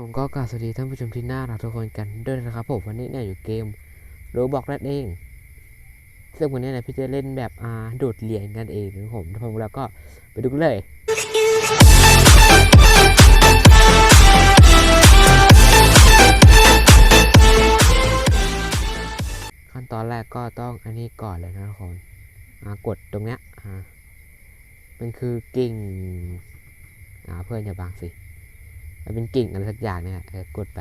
ผมก็กราบสวัสดีท่านผู้ชมที่น่ารักทุกคนกันด้วยนะครับผมวันนี้เนี่ยอยู่เกมโรบอกนั่นเอง ซึ่งวันนี้เนี่ยพี่จะเล่นแบบอ่าโดดเหรียญกันเองนะครับผมถ้าพร้อมแล้วก็ไปดูกันเลยขั้นตอนแรกก็ต้องอันนี้ก่อนเลยนะทุกคนอ่ากดตรงเนี้ยอ่ามันคือกิ่งอ่าเพื่อนอย่าบังสิ มันเป็นกิ่งอะไรสักอย่างเนี่ยเออกดไป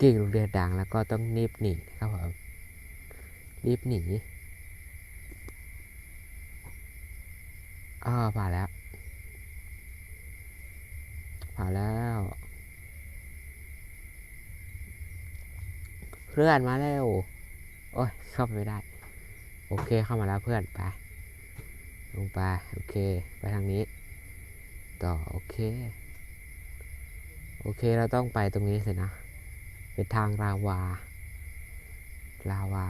กิ่งลูกเดือดดังแล้วก็ต้องนีบหนีนะครับผมรีบหนีอ้าผ่านแล้ว ผ่านแล้วเพื่อนมาแล้ว โอ้ยเข้าไปไม่ได้ โอเคเข้ามาแล้วเพื่อนไปลงไป โอเค ไปทางนี้ ต่อ โอเค โอเคเราต้องไปตรงนี้สินะ เป็นทางราวา ลาวา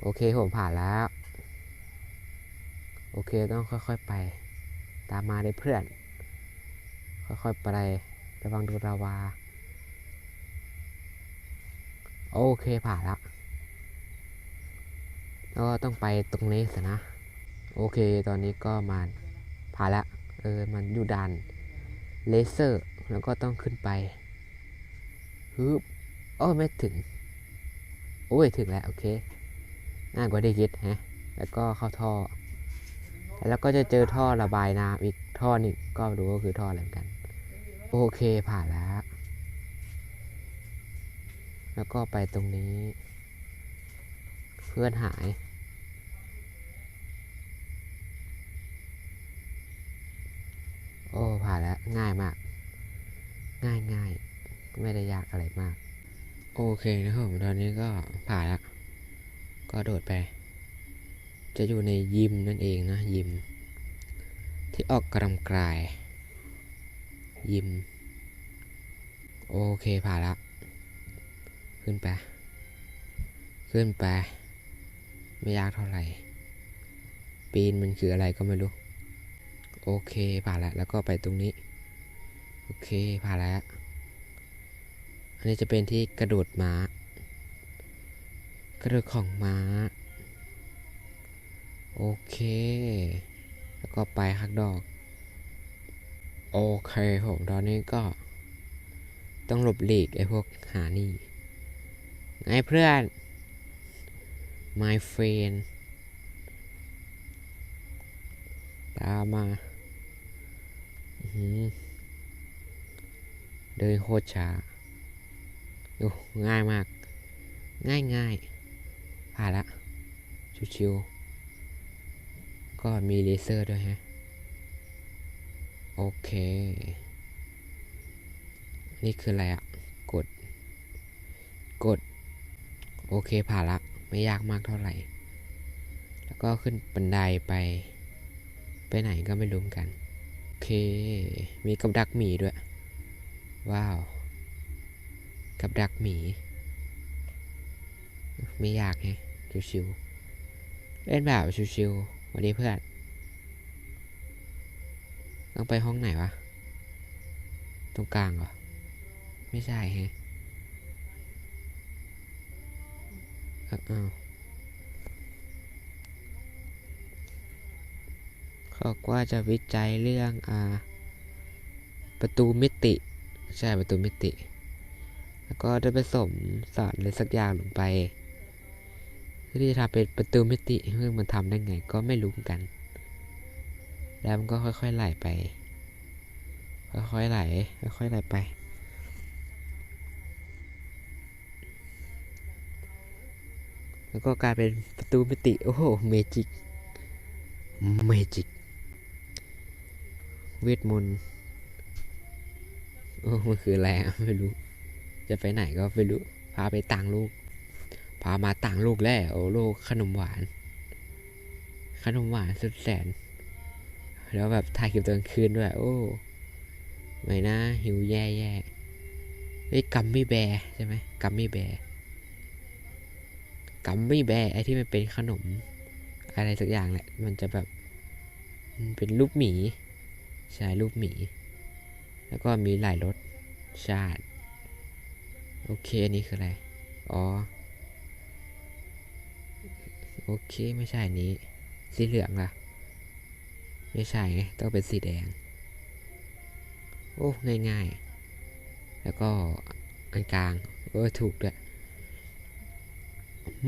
โอเคผมผ่านแล้ว โอเคต้องค่อยๆไป ตามมาเลยเพื่อน ค่อยๆไประวังดูราวา โอเคผ่านแล้วแล้วก็ต้องไปตรงนี้สินะ โอเคตอนนี้ก็มาผ่านแล้ว เออมันอยู่ด่านเลเซอร์ แล้วก็ต้องขึ้นไปฮึบโอ้ไม่ถึง โอ้ยถึงแล้ว โอเคง่ายกว่าได้คิดฮะแล้วก็เข้าท่อ แล้วก็จะเจอท่อระบายน้ำอีกท่อนึงก็รู้ว่าคือท่ออะไรเหมือนกัน โอเคผ่านแล้ว แล้วก็ไปตรงนี้ เพื่อนหาย เคนะครับผมตอนนี้ก็ผ่านแล้วก็โดดไป จะอยู่ในยิมนั่นเองนะ ยิม ที่ออกกำลังกาย ยิม โอเคผ่านแล้วขึ้นไป ขึ้นไป ไม่ยากเท่าไหร่ ปีนมันคืออะไรก็ไม่รู้ โอเคผ่านแล้วแล้วก็ไปตรงนี้ โอเคผ่านแล้ว อันนี้จะเป็นที่กระโดดม้า กระโดดของม้า โอเค แล้วก็ไปฮักดอก โอเคผมตอนนี้ก็ ต้องหลบหลีกไอ้พวกหานี่ไงเพื่อน my friend ตามมา เดินโคตรช้า โอ้ง่ายมาก ง่ายง่ายผ่านละ ชิวๆก็มีเลเซอร์ด้วยฮะ โอเค นี่คืออะไรอะกด กด โอเคผ่านละ ไม่ยากมากเท่าไหร่ แล้วก็ขึ้นบันไดไป ไปไหนก็ไม่รู้กัน โอเค มีกับดักหมีด้วย ว้าว กับดักหมี ไม่ยากไงชิวๆเล่นแบบชิวๆวันนี้เพื่อนต้องไปห้องไหนวะ ตรงกลางเหรอ ไม่ใช่แฮะเอ้าอ้าวเขาบอกว่าจะวิจัยเรื่องอ่า ประตูมิติ ใช่ประตูมิติ แล้วก็ได้ผสมสารอะไรสักอย่างลงไปเพื่อที่จะทำเป็นประตูมิติซึ่งมันทำได้ไง ก็ไม่รู้เหมือนกัน แล้วมันก็ค่อยๆไหลไป ค่อยๆไหลค่อยๆไหลไปแล้วก็กลายเป็นประตูมิติ โอ้โห เมจิก เมจิก เวทมนต์ โอ้ มันคืออะไรไม่รู้ จะไปไหนก็ไม่รู้พาไปต่างลูก พามาต่างลูกแล้วโอ้ลูกขนมหวาน ขนมหวานสุดแสน แล้วแบบถ่ายคลิปตอนกลางคืนด้วย โอ้ไม่นะหิวแย่แย่ไอ้กัมมี่แบร์ใช่ไหมกัมมี่แบร์กัมมี่แบร์ไอ้ที่มันเป็นขนม อะไรสักอย่างแหละ มันจะแบบมันเป็นรูปหมี ใช่รูปหมี แล้วก็มีหลายรสชาติ โอเค อันนี้คืออะไร อ๋อ โอเค ไม่ใช่อันนี้ สีเหลืองล่ะ ไม่ใช่ไง ต้องเป็นสีแดง โอ้ ง่ายๆ แล้วก็อันกลาง เออ ถูกด้วย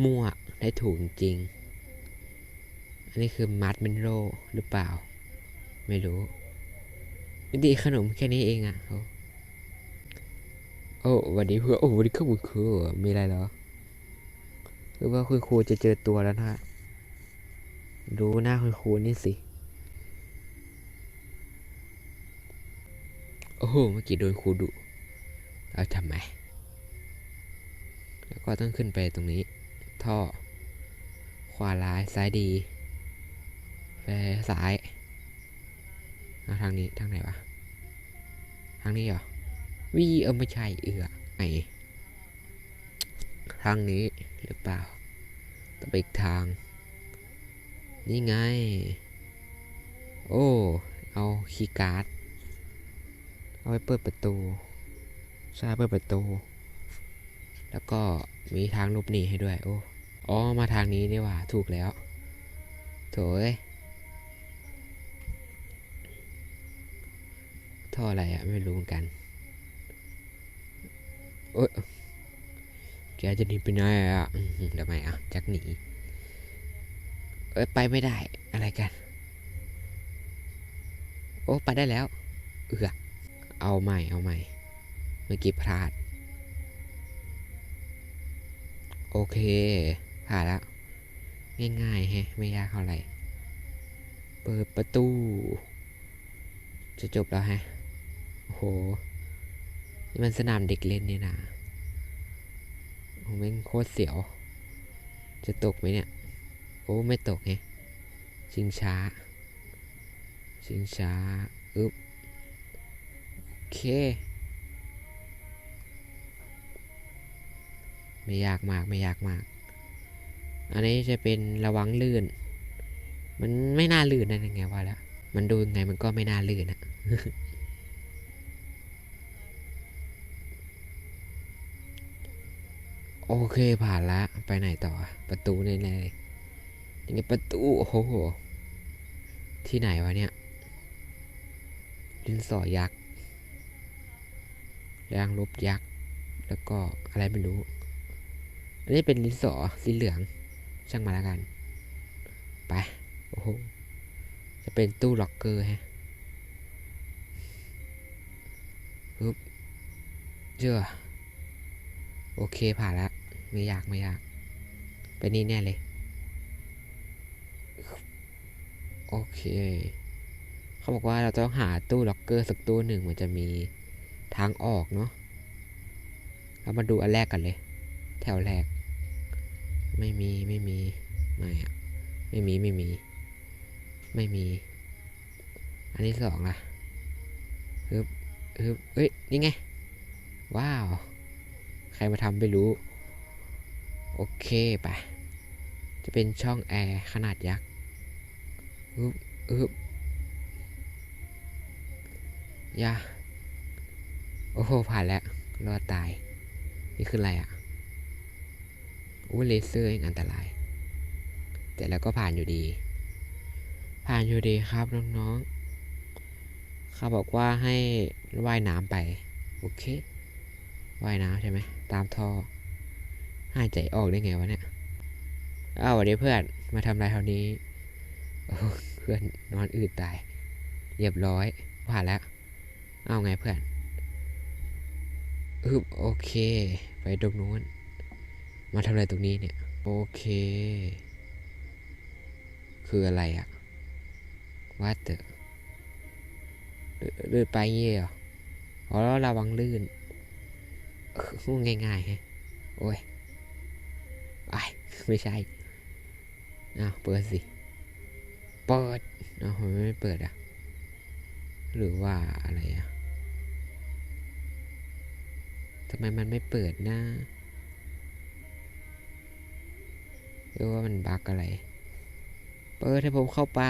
มั่ว ได้ถูกจริง อันนี้คือมัดเมนโรหรือเปล่า ไม่รู้วิธีขนมแค่นี้เองอะ่ะ โอ้วันนี้เพื่อโอ้วันนี้ข้าคุณครูมีอะไรเหรอหรือว่าคุณครูจะเจอตัวแล้วนะดูหน้าคุณครูนี่สิ โอ้โหเมื่อกี้โดนครูดุเอาทำไม แล้วก็ต้องขึ้นไปตรงนี้ ท่อ ขวาร้ายซ้ายดีไปซ้ายเอาทางนี้ ทางไหนวะ ทางนี้เหรอ วีเออไม่ใช่เอือไอทางนี้หรือเปล่าต้องไปอีกทาง นี่ไง โอ้ เอาคีย์การ์ด เอาไปเปิดประตูใช่เปิดประตู แล้วก็มีทางลบหนีให้ด้วย โอ้ อ๋อ มาทางนี้นี่ว่า ถูกแล้ว โถยท่ออะไรอะไม่รู้เหมือนกัน โอ้ยแกจะหนีไปไหนอะทำไมอะจักหนี เอ้ยไปไม่ได้ อะไรกัน โอ้ไปได้แล้ว เอือเอาใหม่ เอาใหม่ เมื่อกี้พลาด โอเคผ่านแล้ว ง่ายๆแฮะ ไม่ยากเท่าไหร่ เปิดประตู จะจบแล้วฮะ โอ้โห นี่มันสนามเด็กเล่นนี่นะผมแม่งโคตรเสียว จะตกไหมเนี่ย โอ้ไม่ตกไงชิงช้า ชิงช้า อึ๊บ โอเค ไม่ยากมากไม่ยากมาก อันนี้จะเป็นระวังลื่น มันไม่น่าลื่นนะยังไงว่าแล้วมันดูยังไงมันก็ไม่น่าลื่นอะ โอเคผ่านละไปไหนต่อ ประตูแน่ๆเลยังไงประตูโอ้โห ที่ไหนวะเนี่ยดินสอยักษ์แรงลบยักษ์ แล้วก็อะไรไม่รู้ อันนี้เป็นดินสอสีเหลือง ช่างมาแล้วกัน ไป โอ้โห จะเป็นตู้ล็อกเกอร์ฮะปึ๊บเจอโอเคผ่านแล้ว ไม่ยากไม่ยาก ไปนี่แน่เลย โอเค เขาบอกว่าเราต้องหาตู้ล็อกเกอร์สักตู้หนึ่งมันจะมีทางออกเนาะเรามาดูอันแรกกันเลย แถวแรก ไม่มีไม่มี ไม่อะไม่มีไม่มี ไม่มี อันที่สองล่ะฮึบฮึบเอ้ย นี่ไง ว้าว ใครมาทำไม่รู้ โอเคไปจะเป็นช่องแอร์ขนาดยักษ์ฮึบฮึบยาโอ้โห ผ่านแล้ว รอดตาย นี่คืออะไรอะอู้เลเซอร์ยังอันตราย แต่แล้วก็ผ่านอยู่ดี ผ่านอยู่ดีครับน้องๆเขาบอกว่าให้ว่ายน้ำไป โอเค ว่ายน้ำใช่ไหม ตามท่อ หายใจออกได้ไงวะเนี่ยอ้าวสวัสดีเพื่อนมาทำอะไรเท่านี้เพื่อนนอนอืดตาย เรียบร้อยผ่านแล้ว เอาไงเพื่อนอึบโอเค ไปตรงนู้น มาทำอะไรตรงนี้เนี่ย โอเค คืออะไรอะว่าเตอเดินไปเงี้ยเหรออ๋อระวังลื่นง่ายๆฮะโอ้ย ไม่ใช่อ้าวเปิดสิ เปิดอ้าวทำไมไม่เปิดอะ หรือว่าอะไรอะทำไมมันไม่เปิดนะหรือว่ามันบั๊กอะไร เปิดให้ผมเข้าไป